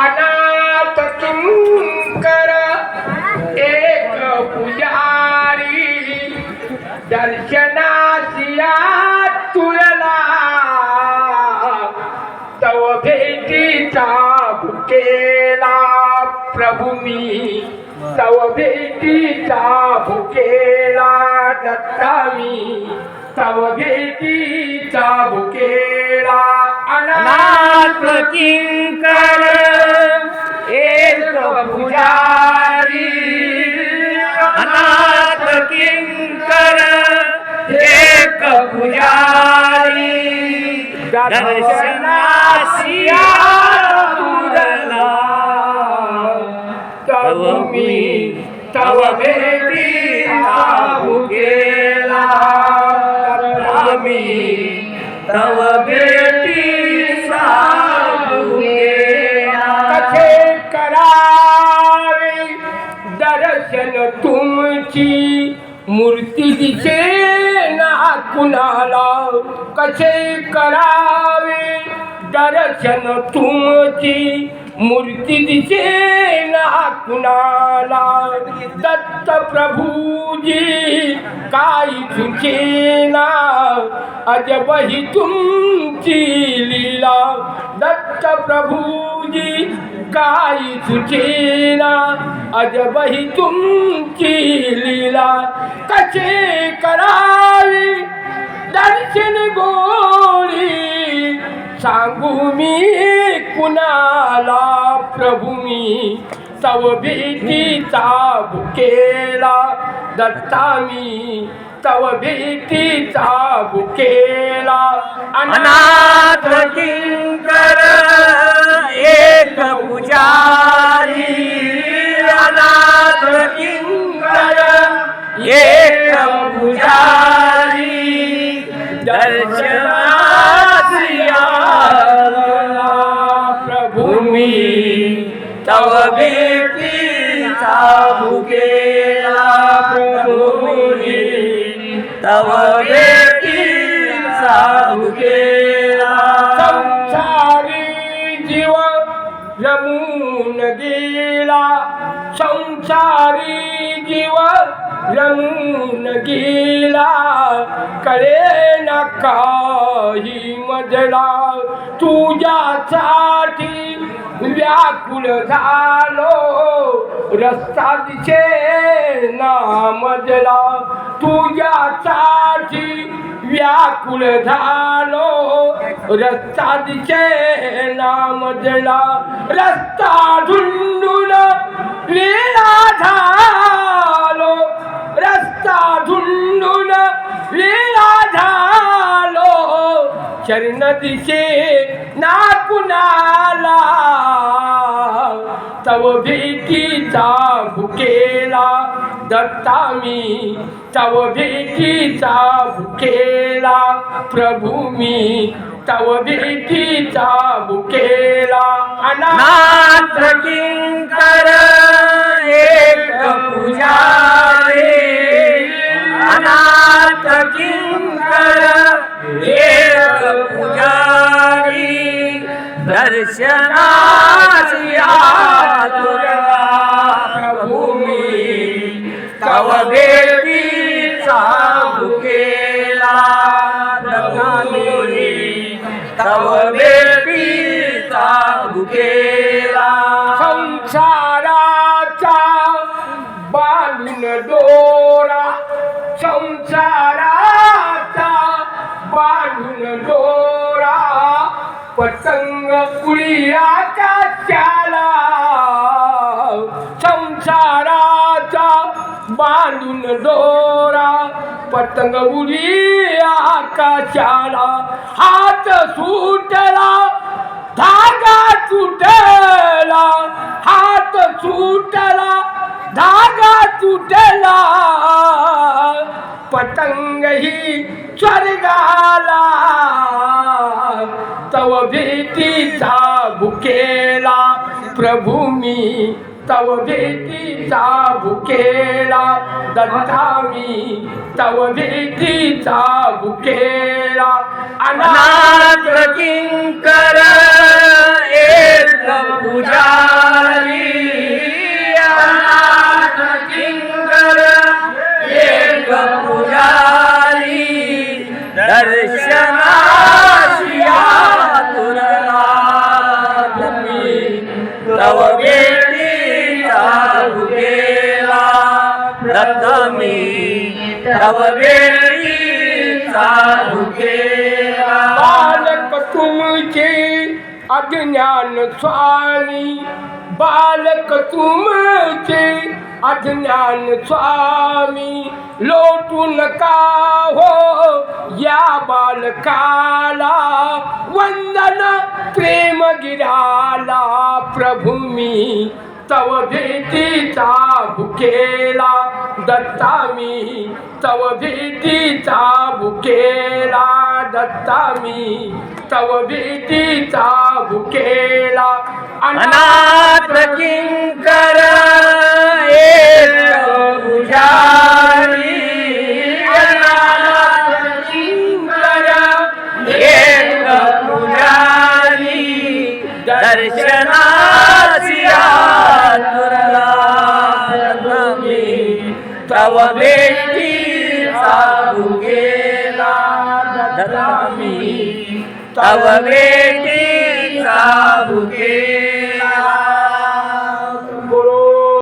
अनाथ किंकर एक पुजारी दर्शनाशिया तुरला तव भेटीचा भुकेला प्रभू मी. तव भेटीचा भुकेला दत्ता मी. तव भेटीचा अनाथ किंकर एक पुजारी अनाथ किंकर एक पुजारी दर्शनासिया तुरला तव मी तव भेटी गेला तव भेटी कसे करावे? दर्शन तुमची. मूर्ती दिसे ना कुणाला? कसे करावे? दर्शन तुमची. मूर्ती दिसे ना कुणाला दत्त प्रभूजी काही सुचेना अजबही तुमची लीला. दत्त प्रभूजी काही सुचेना अजबही तुमची लीला. कसे करावी? दर्शन गोळी सांगू मी कुणाला? तव भेटीचा केला दत्ता मी तव भेटीचा केला अनाथ किंकर एक पुजारी. अनाथ किंकर एक पुजारी. दर्शनासिया प्रभूमी. तव भेटीचा भुकेला प्रभूमी तव भेटीचा संसारी जीव रमून गेला। संसारी जीव रमून गेला कळे न काही मजला तुझ्यासाठी व्याकुळ झालो रस्ता दिसे ना मजला तुझ्यासाठी व्याकुळ झालो रस्ता दिसे ना मजला रस्ता ढुंडून वेळा झालो शरण दिसे ना कुणाला? तव भेटीचा भुकेला. दत्ता मी तव भेटीचा भुकेला. प्रभू मी तव भेटीचा भुकेला. अनाथ किंकर दर्शनासिया तुरला तव भेटीचा भुकेला प्रभूमी तव भेटीचा संसाराचा बांधून डोरा संसारा उडी आकाशाला संसाराचा बांधून दोरा. पतंग उडी आकाशाला हात सुटला धागा तुटला. हात सुटला धागा तुटला. पतंग ही स्वर्गाला तव भीतीचा भुकेला प्रभू मी तव भीतीचा भुकेला दत्ता मी तव भीतीचा भुकेला अनाथ अनाथ किंकर एक पूजा दत्तमी तव वेळी भुकेला बालक तुमचे अज्ञान स्वामी बालक तुमचे अज्ञान स्वामी लोटू नका हो या बालकाला वंदन प्रेम गिराला प्रभू मी. तव भीतीचा भुकेला दत्ता मी तव भीतीचा भुकेला दत्ता मी तव भीतीचा भुकेला अनाथ किंकर तव भेटीचा भुकेला दत्ता मी तव भेटीचा भुकेला